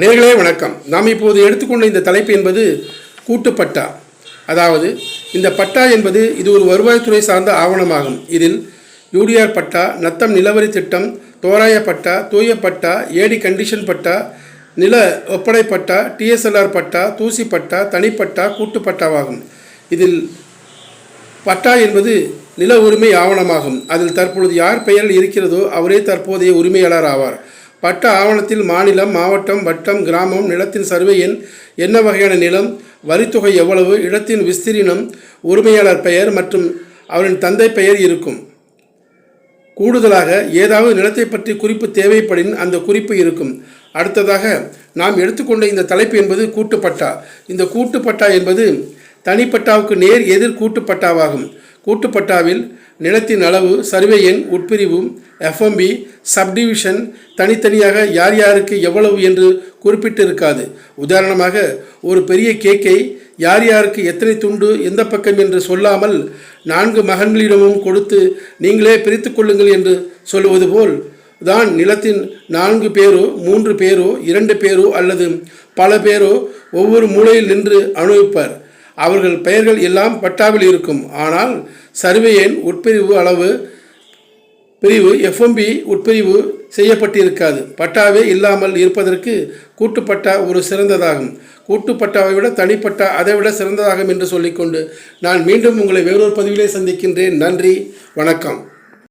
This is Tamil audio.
நேர்களே வணக்கம். நாம் இப்போது எடுத்துக்கொண்ட இந்த தலைப்பு என்பது கூட்டுப்பட்டா. அதாவது இந்த பட்டா என்பது இது ஒரு வருவாய்த்துறை சார்ந்த ஆவணமாகும். இதில் யூடிஆர் பட்டா நத்தம் நிலவரி திட்டம் தோராய பட்டா தூய பட்டா ஏடி கண்டிஷன் பட்டா நில ஒப்படை பட்டா டிஎஸ்எல்ஆர் பட்டா தூசி பட்டா தனிப்பட்டா கூட்டுப்பட்டாவாகும். இதில் பட்டா என்பது நில உரிமை ஆவணமாகும். அதில் தற்பொழுது யார் பெயரில் இருக்கிறதோ அவரே தற்போதைய உரிமையாளர் ஆவார். பட்ட ஆவணத்தில் மாநிலம் மாவட்டம் வட்டம் கிராமம் நிலத்தின் சர்வே எண் என்ன வகையான நிலம் வரித்தொகை எவ்வளவு இடத்தின் விஸ்தீர்ணம் உரிமையாளர் பெயர் மற்றும் அவரின் தந்தை பெயர் இருக்கும். கூடுதலாக ஏதாவது நிலத்தை பற்றி குறிப்பு தேவைப்படின் அந்த குறிப்பு இருக்கும். அடுத்ததாக நாம் எடுத்துக்கொண்ட இந்த தலைப்பு என்பது கூட்டுப்பட்டா. இந்த கூட்டுப்பட்டா என்பது தனிப்பட்டாவுக்கு நேர் எதிர் கூட்டுப்பட்டாவாகும். கூட்டுப்பட்டாவில் நிலத்தின் அளவு சர்வே எண் உட்பிரிவு எஃப்எம்பி சப்டிவிஷன் தனித்தனியாக யார் யாருக்கு எவ்வளவு என்று குறிப்பிட்டு இருக்காது உதாரணமாக ஒரு பெரிய கேக்கை யார் யாருக்கு எத்தனை துண்டு எந்த பக்கம் என்று சொல்லாமல் நான்கு மகன்களிடமும் கொடுத்து நீங்களே பிரித்து கொள்ளுங்கள் என்று சொல்லுவது போல் தான் நிலத்தின் நான்கு பேரோ மூன்று பேரோ இரண்டு பேரோ அல்லது பல பேரோ ஒவ்வொரு மூலையில் நின்று அனுபவிப்பர். அவர்கள் பெயர்கள் எல்லாம் பட்டாவில் இருக்கும். ஆனால் சர்வே எண் உட்பிரிவு அளவு பிரிவு எஃப்எம்பி உட்பிரிவு செய்யப்பட்டிருக்காது. பட்டாவே இல்லாமல் இருப்பதற்கு கூட்டுப்பட்டா ஒரு சிறந்ததாகும். கூட்டுப்பட்டாவை விட தனிப்பட்டா அதை விட சிறந்ததாகும் என்று சொல்லிக்கொண்டு நான் மீண்டும் உங்களை வேறொரு பதிவிலே சந்திக்கின்றேன். நன்றி வணக்கம்.